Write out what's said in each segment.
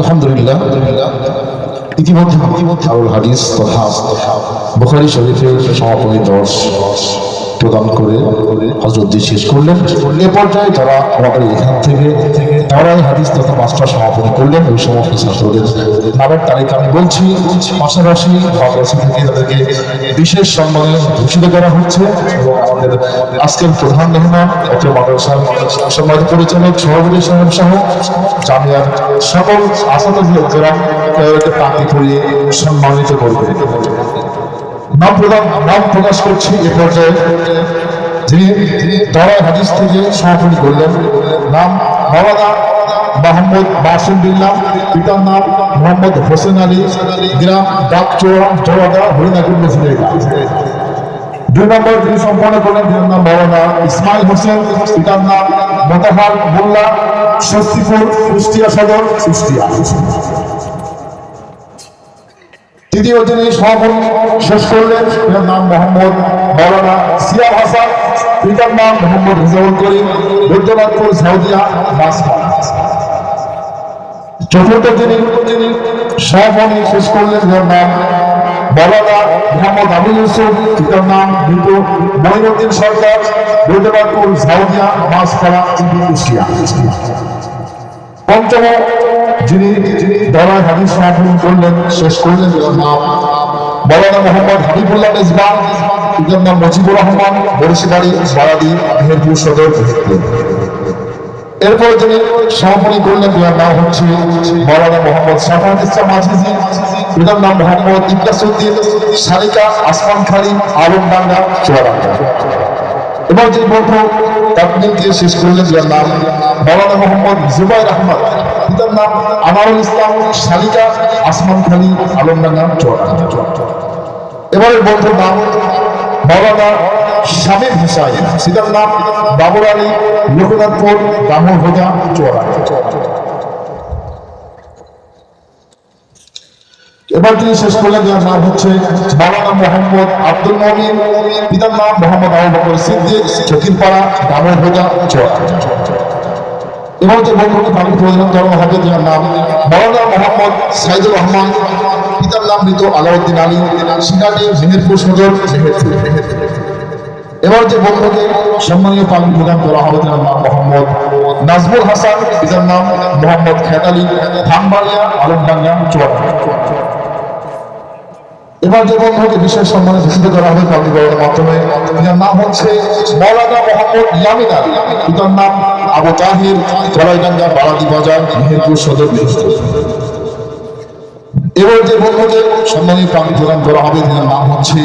আলহামদুলিল্লাহ, ইতিমধ্যে আরুল হাদিস তথা বুখারি শরীফের সমাপনী দর্শ প্রদান করে হজরত শেষ করলেন। এ পর্যায়ে তারা আমাদের এখান থেকে তারাই হাদিস তথা মাস্টার সমাপনী করলেন। ওই সমস্ত ছাত্রদের নামের তারিখ আমি বলছি। পাশাপাশি মাদ্রাসা থেকে তাদেরকে বিশেষ সম্মানে ভূষিত করা হচ্ছে এবং আমাদের আজকের প্রধান মেহমান অত্র মাদ্রাসার সম্মানিত পরিচালক, সভাপতি সাহেব সহ জামিয়ার সকল আসাদরা তাকে করিয়ে সম্মানিত করবে। নাম প্রদান নাম প্রকাশ করছি এ পর্যায়ে। যিনি দরাই হাদিস থেকে সমাপনী করলেন, নাম মাওলানা মোহাম্মদ বাসিম বিল্লাহ পিতার নাম মোহাম্মদ হোসেন আলী, গ্রাম ডাকচোয়া জওয়াদা হরিনাকুল মুসলিম দুই নম্বর যিনি সম্পন্ন করলেন যার নাম মাওলানা ইসমাইল হোসেন, পিতার নাম মোতাহার মোল্লা স্বস্তিপুর কুষ্টিয়া সদর, কুষ্টিয়া। তৃতীয় যিনি সমাপন শেষ করলেন, তার নাম মোহাম্মদ মৌলানা সিয়াম হাসান, পিতার নাম মোহাম্মদ রিজাউল করিম, বৈদ্যনাথপুর, সাউদিয়া মাসফা চতুর্থ যিনি সমাপনী শেষ করলেন যার নাম মৌলানা মোহাম্মদ আবুল ইউসুফ পিতার নাম মৃত মহিনুদ্দিন সরকার বৈদ্যনাথপুর সাউদিয়া মাসফাড়া কুষ্টিয়া পঞ্চম যিনি দরায় হাদিস সমাপন করলেন, শেষ করলেন যার নাম মৌলানা মোহাম্মদ হাবিবুল্লাহ মেজবান পিতার নাম মুজিবুর রহমান বরিশবাড়ি বারাদি, মেহেরপুর সদর। এরপর যিনি সমাপনী করলেন, যার নাম হচ্ছে মৌলানা মোহাম্মদ সাফাত ইসলাম আজিজি। পিতার নাম মোহাম্মদ ইবলাসুদ্দিন শালিকা আসমান খালি আলমডাঙ্গা চুয়াডাঙ্গা। এবার যে বন্ধু তাকনিমকে শেষ করলেন, যার নাম মৌলানা মোহাম্মদ জুবাইর আহমদ। পিতার নাম আমারুল ইসলাম শালিকা আসমান খালি আলমডাঙ্গা চুয়াডাঙ্গা। এবারের বন্ধুর নাম মৌলানা শামীম হুসাইন পিতার নাম বাবুর আলী লোকনাথপুর দামোর হোদা চুয়াডাঙ্গা এবার তিনি শেষ করলেন, যার নাম হচ্ছে মাওলানা মোহাম্মদ আব্দুল মমিন। পিতার নাম মোহাম্মদ আবু বকর সিদ্দিক চকিরপাড়া দামোর হোদা চুয়াডাঙ্গা এবার যে বন্ধুকে পানি প্রয়োজন করা হবে যার নাম মৌলানা মোহাম্মদ সাইদুর রহমান। পিতার নাম মৃত আলাউদ্দিন আলী। সিনাটি মেহেরপুর সদর, মেহেরপুর। এবার যে বন্ধুকে সম্মানীয় পালন প্রদান করা হবে তার নাম মোহাম্মদ নাজমুল হাসান পিতার নাম মোহাম্মদ খেতালি ধানবাড়িয়া আলমডাঙ্গা, চুয়াডাঙ্গা। এবার যে বন্ধুকে বিশেষ সম্মানে ভূষিত করা হবে পালন করার মাধ্যমে, যার নাম হচ্ছে মৌলানা মোহাম্মদ ইয়ামিন আলী। পিতার নাম আবু তাহির কলাইডাঙ্গা বারাদি বাজার, মেহেরপুর সদর মেহেরপুর এবার যে বন্ধুকে সম্মানীয় প্রাণী প্রদান করা হবে যার নাম হচ্ছে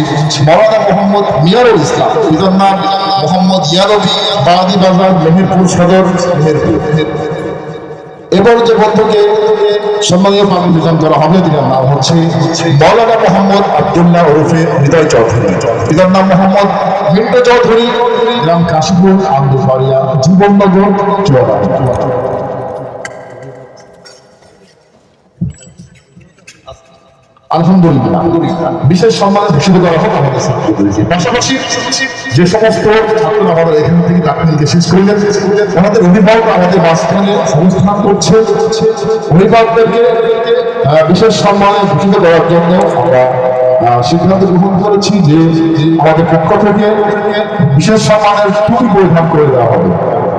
মৌলানা মোহাম্মদ মিয়ারুল ইসলাম। পিতার নাম মোহাম্মদ ইয়ারবি বারাদি বাজার, মেহেরপুর সদর, মেহেরপুর। এবার যে বন্ধুকে সম্মানীয় প্রাণী প্রদান করা হবে যার নাম হচ্ছে মৌলানা মোহাম্মদ আবদুল্লাহ ওরফে হৃদয় চৌধুরী। পিতার নাম মোহাম্মদ মিন্টু চৌধুরী, গ্রাম কাশীপুর আন্দুবাড়িয়া জীবননগর, চুয়াডাঙ্গা। আলহামদুলিল্লাহ। বিশেষ সম্মানে ভূষিত করা হোক আমাদের পাশাপাশি যে সমস্ত ছাত্ররা আমাদের এখান থেকে শেষ অভিভাবক আমাদের মাঝখানে করছে। অভিভাবকদেরকে বিশেষ সম্মানে করার জন্য আমরা সিদ্ধান্ত গ্রহণ করেছি যে আমাদের পক্ষ থেকে বিশেষ সম্মানের টুপি পরিধান করে দেওয়া হবে।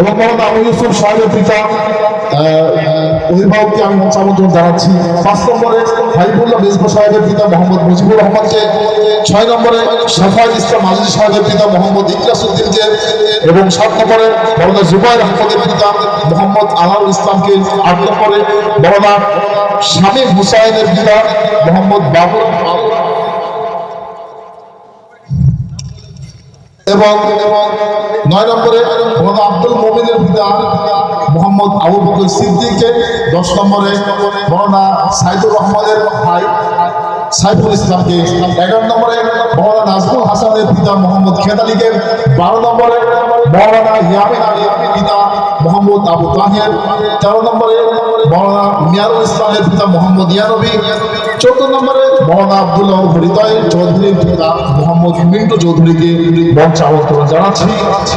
এবং মৌলানা আবু ইউসুফ সাহেবের পিতা অভিভাবককে আমি আমন্ত্রণ জানাচ্ছি। পাঁচ নম্বরে হাইবুল্লাহ মিসবা সাহেবের পিতা মোহাম্মদ মুজিবুর রহমানকে, ছয় নম্বরে সাফায়ত ইসলাম আজিজ সাহেবের পিতা মোহাম্মদ ইকলাস উদ্দিনকে এবং সাত নম্বরে মৌলানা জুবাইর আহমদের পিতা মোহাম্মদ আনারুল ইসলামকে, আট নম্বরে মৌলানা শামীম হুসাইনের পিতা মোহাম্মদ বাবুর এবং নয় নম্বরে আব্দুল মোমিনের পিতা মোহাম্মদ আবু বকর সিদ্দিককে, দশ নম্বরে মৌলানা সাইদুর রহমানের ভাই সাইফুল ইসলামকে, এগারো নম্বরে মৌলানা নাজমুল হাসানের পিতা মোহাম্মদ খেদ আলীকে, বারো নম্বরে মৌলানা ইয়ামিন আলী পিতা মোহাম্মদ আবু তাহের, তেরো নম্বরে মৌলানা মিয়ারুল ইসলামের পিতা মোহাম্মদ ইয়ানবী। চোদ্দ নম্বরে মৌলানা আব্দুল্লাহ হরিদয় চৌধুরীর পিতা মোহাম্মদ মিন্টু চৌধুরীকে মঞ্চ আমন্ত্রণ জানাচ্ছি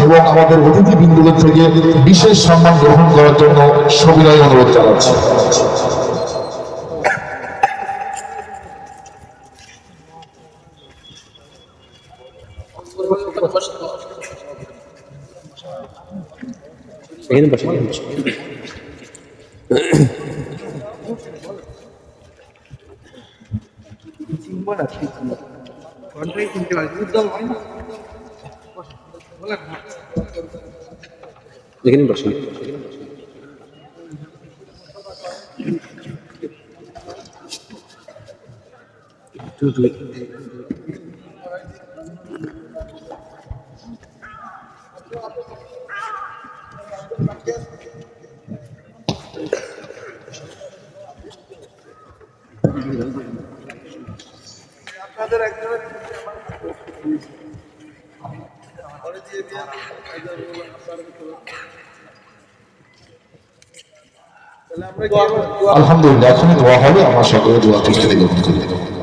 এবং আমাদের অতিথি বিন্দুদের থেকে বিশেষ সম্মান গ্রহণ করার জন্য সবিনয় অনুরোধ জানাচ্ছি। এখানে হয় না বলেন না। এখানে আপনাদের একজনের আলহামদুলিল্লাহ এখনই দোয়া হবে। আমার সকলে দোয়া করতে গ্রহণ করি